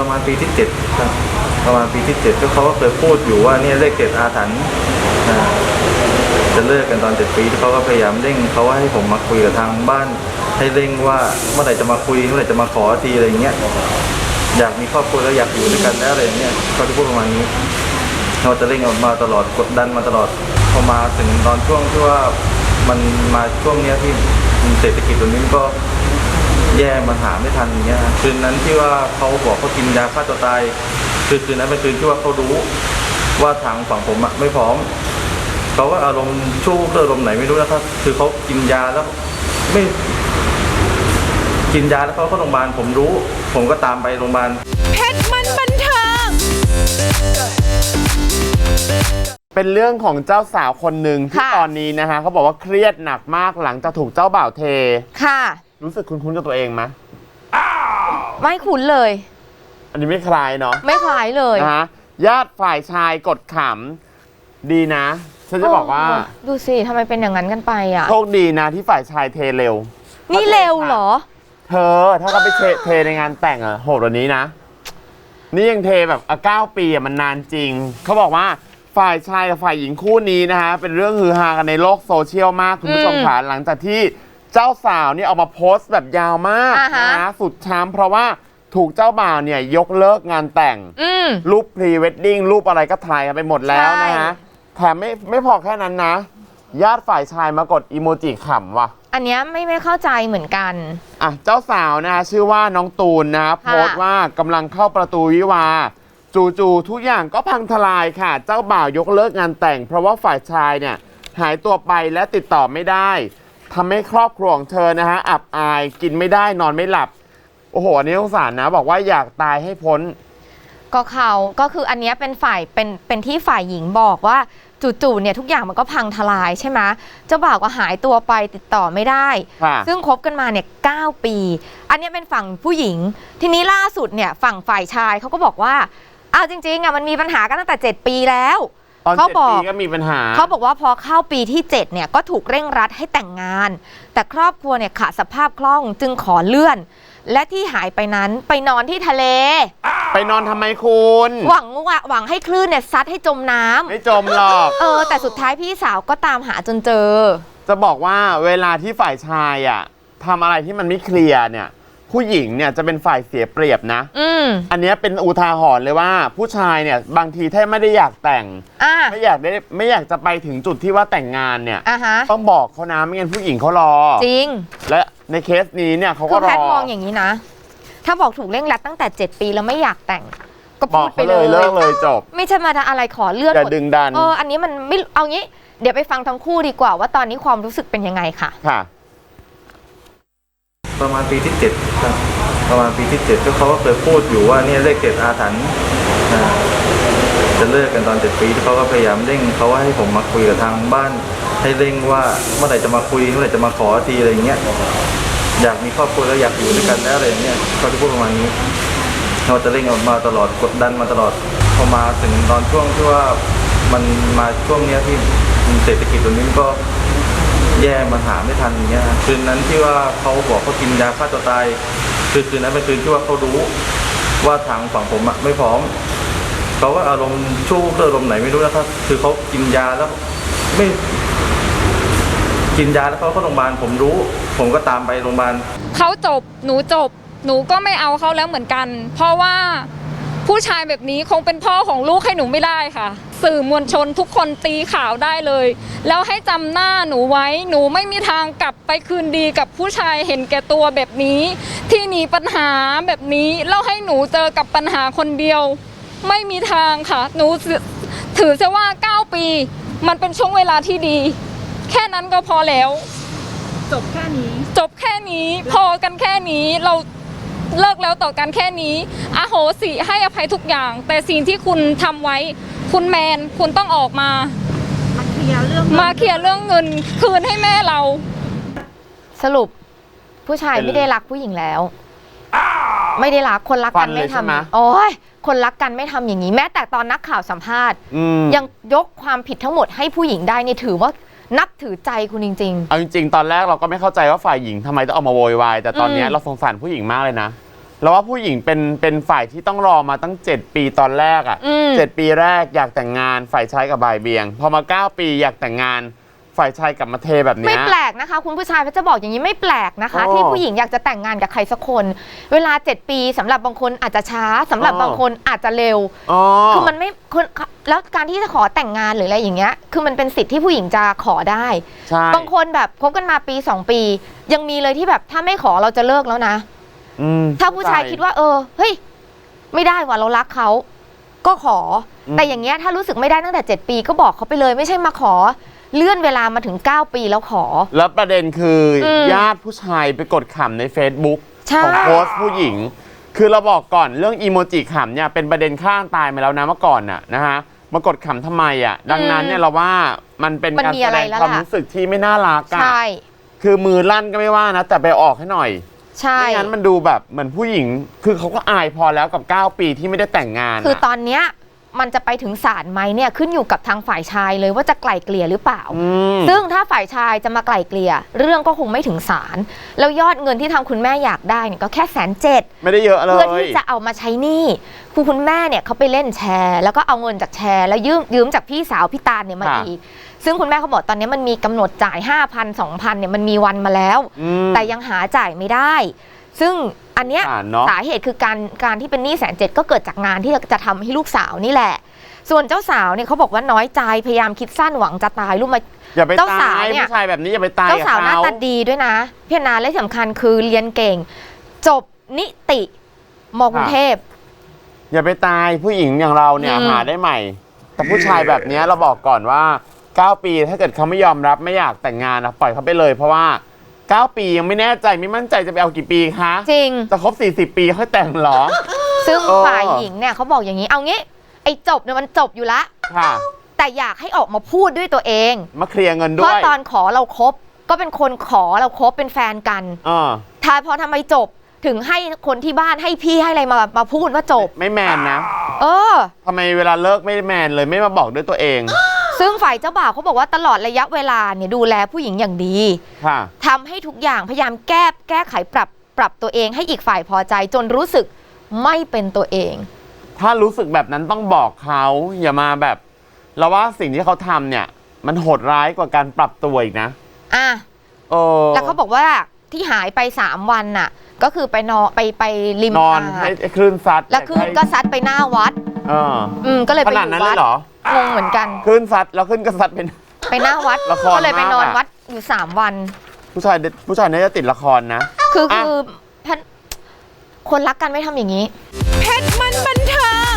ประมาณปีที่เจ็ดครับประมาณปีที่เจ็ดก็เขาก็เคยพูดอยู่ว่าเนี่ยเลขเจ็ดอาถรรพ์จะเลิกกันตอนเจ็ดปีที่เขาก็พยายามเร่งเขาว่าให้ผมมาคุยกับทางบ้าน ให้เร่งว่าเมื่อไหร่จะมาคุยเมื่อไหร่จะมาขอทีอะไรอย่างเงี้ยอยากมีครอบครัวแล้วอยากอยู่ด้วยกันแล้วอะไรอย่างเงี้ยเขาจะพูดประมาณนี้เขาจะเร่งออกมาตลอดกดดันมาตลอดพอมาถึงตอนช่วงที่ว่ามันมาช่วงเนี้ยที่เศรษฐกิจตรงนี้ก็ แย่มันหาไม่ทันอย่างเงี้ยคืนนั้นที่ว่าเขาบอกเขากินยาฆ่าตัวตายคือคืนนั้นเป็นคืนที่ว่าเขารู้ ว่าทางฝั่งผมอะไม่พร้อมเขาก็อารมณ์ชู้เรื่องอารมณ์ไหนไม่รู้นะครับคือเขากินยาแล้วไม่กินยาแล้วเขาเข้าโรงพยาบาลผมรู้ ผมก็ตามไปโรงพยาบาล เพชรมันบันเทิง เป็นเรื่องของเจ้าสาวคนหนึ่งที่ค่ะ ตอนนี้นะฮะเขาบอกว่าเครียดหนักมากหลังจากถูกเจ้าบ่าวเท ค่ะ รู้สึกคุ้นๆกับตัวเองไหมไม่คุ้นเลย อันนี้ไม่คลายเนาะไม่คล้ายเลยนะฮะญาติฝ่ายชายกดขำดีนะ ฉันจะบอกว่า โดูสิทำไมเป็นอย่างนั้นกันไปอะ โชคดีนะที่ฝ่ายชายเทเร็วนี่เร็วเหรอ เธอถ้าเขาไปเทเทในงานแต่งอะโหดกว่านี้นะ นี่ยังเทแบบอะเก้าปีอะมันนานจริง เขาบอกว่าฝ่ายชายกับฝ่ายหญิงคู่นี้นะฮะ เป็นเรื่องฮือฮากันในโลกโซเชียลมากคุณผู้ชมอืม ค่ะหลังจากที่ เจ้าสาวเนี่ยออกมาโพสต์แบบยาวมากอ่าฮะ นะสุดช้ำเพราะว่าถูกเจ้าบ่าวเนี่ยยกเลิกงานแต่ง อืม รูปพรีเวดดิ้งรูปอะไรก็ถ่ายกันไปหมดแล้วนะฮะใช่แถมไม่ไม่พอแค่นั้นนะ ญาติฝ่ายชายมากดอีโมจิขำว่ะ อันเนี้ยไม่ไม่เข้าใจเหมือนกัน อะเจ้าสาวนะฮะชื่อว่าน้องตูนนะครับค่ะโพสต์ว่ากำลังเข้าประตูวิวาห์จู่ๆทุกอย่างก็พังทลายค่ะ เจ้าบ่าวยกเลิกงานแต่ง เพราะว่าฝ่ายชายเนี่ยหายตัวไปและติดต่อไม่ได้ ทำให้ครอบครัวของเธอนะฮะอับอายกินไม่ได้นอนไม่หลับ โอ้โหอันนี้สงสารนะ บอกว่าอยากตายให้พ้น ก็เขาก็คืออันเนี้ยเป็นฝ่ายเป็นเป็นที่ฝ่ายหญิงบอกว่าจู่ๆเนี่ยทุกอย่างมันก็พังทลายใช่ไหมเจ้าบ่าวก็หายตัวไปติดต่อไม่ได้ ค่ะ ซึ่งคบกันมาเนี่ยเปี อันเนี้ยเป็นฝั่งผู้หญิง ทีนี้ล่าสุดเนี่ยฝั่งฝ่ายชายเขาก็บอกว่าเอาจริงๆอะมันมีปัญหากันตั้งแต่ 7 ปีแล้ว ตอนเขาเจ็ดบอก ปีก็มีปัญหา เขาบอกว่าพอเข้าปีที่7เนี่ยก็ถูกเร่งรัดให้แต่งงาน แต่ครอบครัวเนี่ยขาดสภาพคล่องจึงขอเลื่อน และที่หายไปนั้นไปนอนที่ทะเล ไปนอนทำไมคุณหวังว่าหวังให้คลื่นเนี่ยซัดให้จมน้ำไม่จมหรอก เออ แต่สุดท้ายพี่สาวก็ตามหาจนเจอ จะบอกว่าเวลาที่ฝ่ายชายอะทำอะไรที่มันไม่เคลียร์เนี่ย ผู้หญิงเนี่ยจะเป็นฝ่ายเสียเปรียบนะ อืม อันเนี้ยเป็นอุทาหรณ์เลยว่า ผู้ชายเนี่ยบางทีถ้าไม่ได้อยากแต่ง อะไม่อยากได้ไม่อยากจะไปถึงจุดที่ว่าแต่งงานเนี่ยอะฮะ ต้องบอกเขานะไม่งั้นผู้หญิงเขารอ จริง และในเคสนี้เนี่ยเขาคืก็อรแพอทย์มองอย่างนี้นะ ถ้าบอกถูกเร่งรัดตั้งแต่ 7 ปีแล้วไม่อยากแต่ง ก็บพูอกดไปเขาเลเลยย เลิกเลยจบไม่ใช่มาอะไรขอเลื่อนอย่าหมดดึงดันเออ อันนี้มันไม่ เอางี้ เดี๋ยวไปฟังทั้งคู่ดีกว่าว่าตอนนี้ความรู้สึกเป็นยังไงค่ะ ค่ะ ประมาณปีที่เจ็ดครับ ประมาณปีที่เจ็ดก็เขาก็เคยพูดอยู่ว่าเนี่ยเลขเจ็ดอาถรรพ์อ่าจะเลิกกันตอนเจ็ดปีที่เขาก็พยายามเร่งเขาว่าให้ผมมาคุยกับทางบ้าน ให้เร่งว่าเมื่อไหร่จะมาคุยเมื่อไหร่จะมาขอทีอะไรอย่างเงี้ยอยากมีครอบครัวแล้วอยากอยู่ด้วยกันแล้วอะไรอย่างเงี้ยเขาจะพูดประมาณนี้เขาจะเร่งออกมาตลอดกดดันมาตลอดพอมาถึงตอนช่วงที่ว่ามันมาช่วงเนี้ยที่เศรษฐกิจตรงนี้ก็ แย่มันหาไม่ทันอย่างเงี้ยคืนนั้นที่ว่าเขาบอกเขากินยาฆ่าตัวตายคือคืนนั้นเป็นคืนที่ว่าเขารู้ ว่าทางฝั่งผมอะไม่พร้อมเขาก็อารมณ์ชู้เรื่องอารมณ์ไหนไม่รู้นะครับ คือเขากินยาแล้วไม่ กินยาแล้วเขาเข้าโรงพยาบาลผมรู้ ผมก็ตามไปโรงพยาบาลเขาจบหนูจบ หนูก็ไม่เอาเขาแล้วเหมือนกัน เพราะว่า ผู้ชายแบบนี้คงเป็นพ่อของลูกให้หนูไม่ได้ค่ะ สื่อมวลชนทุกคนตีข่าวได้เลย แล้วให้จำหน้าหนูไว้หนูไม่มีทางกลับไปคืนดีกับผู้ชายเห็นแก่ตัวแบบนี้ ที่หนีปัญหาแบบนี้แล้วให้หนูเจอกับปัญหาคนเดียว ไม่มีทางค่ะ หนูถือซะว่า 9 ปี มันเป็นช่วงเวลาที่ดี แค่นั้นก็พอแล้ว จบแค่นี้พอกันแค่นี้เรา เลิกแล้วต่อกันแค่นี้อโหสิให้อภัยทุกอย่าง แต่สิ่งที่คุณทำไว้ คุณแมนคุณต้องออกมามาเคลียร์เรื่องเงินคืนให้แม่เรา สรุปผู้ชายเป็นไม่ได้รักผู้หญิงแล้ว ไม่ได้รักคนรักฟักันนเลยไม่ใช่ไหมทำโอ้ยคนรักกันไม่ทำอย่างนี้ แม้แต่ตอนนักข่าวสัมภาษณ์อืมยังยกความผิดทั้งหมดให้ผู้หญิงได้นี่ถือว่า นับถือใจคุณจริง เอาจริงๆ ตอนแรกเราก็ไม่เข้าใจว่าฝ่ายหญิงทำไมต้องเอามาโวยวายแต่ตอนเนี้ยอืม เราสงสารผู้หญิงมากเลยนะแล้วว่าผู้หญิงเป็นเป็นฝ่ายที่ต้องรอมาตั้ง 7 ปีตอนแรกอะ่ะอืมเจ็ดปีแรกอยากแต่งงานฝ่ายชายกับบ่ายเบียง พอมา 9 ปีอยากแต่งงาน ฝ่ายชายกลับมาเทแบบเนี้ไม่ย แปลกนะคะ คุณผู้ชายเขาจะบอกอย่างนี้ไม่แปลกนะคะ อ๋อที่ผู้หญิงอยากจะแต่งงานกับใครสักคน เวลา 7 ปีสำหรับบางคนอาจจะช้าสำหรับอ๋อ บางคนอาจจะเร็ว อ๋อ คือมันไม่คนแล้วการที่จะขอแต่งงานหรืออะไรอย่างเงี้ย คือมันเป็นสิทธิ์ที่ผู้หญิงจะขอได้ ใช่ บางคนแบบคบกันมาปี 2 ปี ยังมีเลยที่แบบถ้าไม่ขอเราจะเลิกแล้วนะ อืม ถ้าผู้ชายคิดว่าเออเฮ้ยไม่ได้ว่ะเรารักเขาก็ขออม แต่อย่างเงี้ยถ้ารู้สึกไม่ได้ตั้งแต่ 7 ปีก็บอกเขาไปเลยไม่ใช่มาขอ เลื่อนเวลามาถึง 9 ปีแล้วขอ แล้วประเด็นคืออมญาติผู้ชายไปกดขำใน Facebook ใช่ ของโพสต์ผู้หญิง คือเราบอกก่อนเรื่องอีโมจิขำเนี่ยเป็นประเด็นข้างตายมาแล้วนะเมื่อก่อนน่ะนะฮะมากดขำทำไมอะ ดังนั้นเนี่ยเราว่ามันเป็นมันการมีแสอะไรดงแล้วความล่ะ รู้สึกที่ไม่น่ารักอะใช่ คือมือลั่นก็ไม่ว่านะ แต่ไปออกให้หน่อยใช่ ไม่งั้นมันดูแบบเหมือนผู้หญิง คือเขาก็อายพอแล้วกับ 9 ปีที่ไม่ได้แต่งงานคือตอนเนี้ย มันจะไปถึงศาลไหมเนี่ยขึ้นอยู่กับทางฝ่ายชายเลยว่าจะไกล่เกลี่ยหรือเปล่าอืมซึ่งถ้าฝ่ายชายจะมาไกล่เกลี่ย เรื่องก็คงไม่ถึงศาลแล้วยอดเงินที่ทางคุณแม่อยากได้เนี่ยก็แค่แสนเจ็ดไม่ได้เยอะเลเพื่อยที่จะเอามาใช้หนี้คือคุณแม่เนี่ยเขาไปเล่นแชร์ แล้วก็เอาเงินจากแชร์ แล้วยืมยืมจากพี่สาวพี่ตาลเนี่ยมาค่ะอีกซึ่งคุณแม่เขาบอกตอนนี้มันมีกำหนดจ่าย 5,000 2,000เนี่ยมันมีวันมาแล้วอืมแต่ยังหาจ่ายไม่ได้ ซึ่ง อันเนี้ยอ่าเนอะสาเหตุคือการการที่เป็นหนี้แสนเจ็ดก็เกิดจากงานที่จะทำให้ลูกสาวนี่แหละ ส่วนเจ้าสาวเนี่ยเขาบอกว่าน้อยใจพยายามคิดสั้นหวังจะตายรู้ไหมอย่าไปเจ้าตาสาวยเนี่ยผู้ชายแบบนี้อย่าไปตายเจ้ากับสาวหน้าเขาตาดีด้วยนะพี่นาและสำคัญคือเรียนเก่ง จบนิติมกรุงเทพอย่าไปตายผู้หญิงอย่างเราเนี่ยอืมหาได้ใหม่ แต่ผู้ชายแบบเนี้ยเราบอกก่อนว่า 9 ปีถ้าเกิดเขาไม่ยอมรับไม่อยากแต่งงานนะปล่อยเขาไปเลยเพราะว่า 9 ปียังไม่แน่ใจไม่มั่นใจจะไปเอากี่ปีคะจริง จะครบ 40 ปีค่อยแต่งเหรอ ซึ่งเออ ฝ่ายหญิงเนี่ยเขาบอกอย่างนี้ เอางี้ ไอ้จบเนี่ยมันจบอยู่ละ ค่ะ แต่อยากให้ออกมาพูดด้วยตัวเอง มาเคลียร์เงินเพด้วราะยตอนขอเราครบ ก็เป็นคนขอเราครบเป็นแฟนกันเออถ้าพอทำไมจบถึงให้คนที่บ้านให้พี่ให้อะไรมามาพูดว่าจบ ไม่แมนนะเออทำไมเวลาเลิกไม่แมนเลยไม่มาบอกด้วยตัวเอง ซึ่งฝ่ายเจ้าบ่าวเขาบอกว่าตลอดระยะเวลาเนี่ยดูแลผู้หญิงอย่างดีค่ะทำให้ทุกอย่างพยายามแก้แก้ไขปรับปรับตัวเองให้อีกฝ่ายพอใจจนรู้สึกไม่เป็นตัวเอง ถ้ารู้สึกแบบนั้นต้องบอกเขาอย่ามาแบบเราว่าสิ่งที่เขาทำเนี่ย มันโหดร้ายกว่าการปรับตัวอีกนะอะ เออ แล้วเขาบอกว่าที่หายไป3วันน่ะ ก็คือไปนอนไปไปริมนอนหาให้ดคลื่นซัดแล้วคลื่นก็ซัดไปหน้าวัด เอออืมก็เลยขไปอนาดนั้นยู่เลวัยดเหรอ งงเหมือนกันคลื่นซัดแล้วคลื่นก็ซัดเป็น ไปหน้าวัดละครก็เลยไปนอนมากอะ วัดอยู่3วัน ผู้ชายผู้ชายน่าจะติดละครนะ คืออะ คือแพทคนรักกันไม่ทำอย่างนี้ เพชรมันบันเทิง